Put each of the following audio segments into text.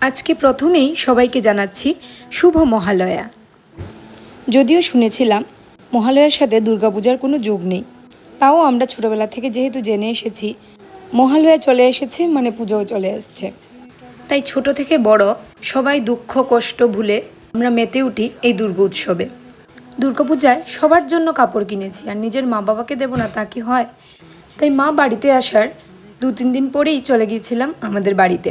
আজকে প্রথমেই সবাইকে জানাচ্ছি শুভ মহালয়া। যদিও শুনেছিলাম মহালয়ার সাথে দুর্গাপূজার কোনো যোগ নেই, তাও আমরা ছোটোবেলা থেকে যেহেতু জেনে এসেছি, মহালয়া চলে এসেছে মানে পুজোও চলে আসছে। তাই ছোট থেকে বড় সবাই দুঃখ, কষ্ট ভুলে আমরা মেতে উঠি এই দুর্গা উৎসবে। দুর্গাপূজায় সবার জন্য কাপড় কিনেছি, আর নিজের মা বাবাকে দেবো না তা কি হয়? তাই মা বাড়িতে আসার দু তিন দিন পরেই চলে গিয়েছিলাম আমাদের বাড়িতে।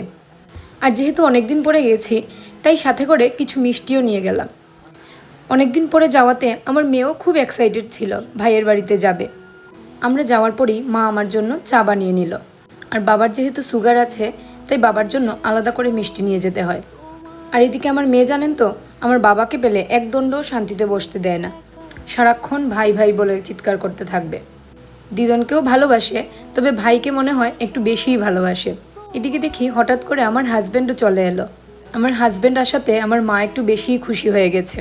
আর যেহেতু অনেক দিন পরে গেছি, তাই সাথে করে কিছু মিষ্টিও নিয়ে গেলাম। অনেক দিন পরে যাওয়াতে আমার মেয়েও খুব এক্সাইটেড ছিল, ভাইয়ের বাড়িতে যাবে। আমরা যাওয়ার পরেই মা আমার জন্য চা বানিয়ে নিল। আর বাবার যেহেতু সুগার আছে, তাই বাবার জন্য আলাদা করে মিষ্টি নিয়ে যেতে হয়। আর এদিকে আমার মেয়ে জানেন তো, আমার বাবাকে পেলে এক দণ্ডও শান্তিতে বসতে দেয় না। সারাক্ষণ ভাই ভাই বলে চিৎকার করতে থাকবে। দিদনকেও ভালোবাসে, তবে ভাইকে মনে হয় একটু বেশিই ভালোবাসে। এদিকে দেখি হঠাৎ করে আমার হাজব্যান্ডও চলে এলো। আমার হাজব্যান্ড আসাতে আমার মা একটু বেশিই খুশি হয়ে গেছে।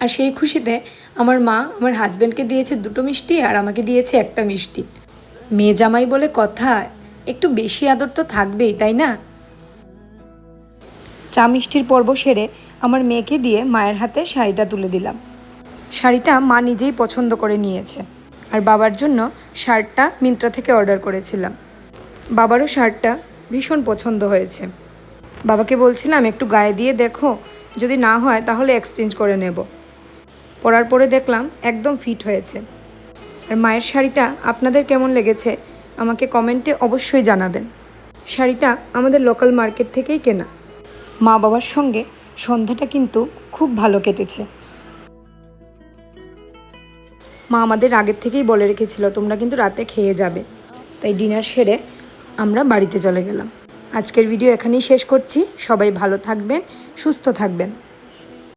আর সেই খুশিতে আমার মা আমার হাজব্যান্ডকে দিয়েছে দুটো মিষ্টি আর আমাকে দিয়েছে একটা মিষ্টি। মেয়ে জামাই বলে কথা, একটু বেশি আদর তো থাকবেই, তাই না? চা মিষ্টির পর্ব সেরে আমার মেয়েকে দিয়ে মায়ের হাতে শাড়িটা তুলে দিলাম। শাড়িটা মা নিজেই পছন্দ করে নিয়েছে। আর বাবার জন্য শার্টটা মিন্ত্রা থেকে অর্ডার করেছিলাম। বাবারও শার্টটা ভীষণ পছন্দ হয়েছে। বাবাকে বলছিলাম, একটু গায়ে দিয়ে দেখো, যদি না হয় তাহলে এক্সচেঞ্জ করে নেব। পরার পরে দেখলাম একদম ফিট হয়েছে। আর মায়ের শাড়িটা আপনাদের কেমন লেগেছে, আমাকে কমেন্টে অবশ্যই জানাবেন। শাড়িটা আমাদের লোকাল মার্কেট থেকেই কেনা। মা বাবার সঙ্গে সন্ধ্যাটা কিন্তু খুব ভালো কেটেছে। মা আমাদের আগের থেকেই বলে রেখেছিল, তোমরা কিন্তু রাতে খেয়ে যাবে। তাই ডিনার সেরে আমরা বাড়িতে চলে গেলাম। আজকের ভিডিও এখানেই শেষ করছি। সবাই ভালো থাকবেন সুস্থ থাকবেন।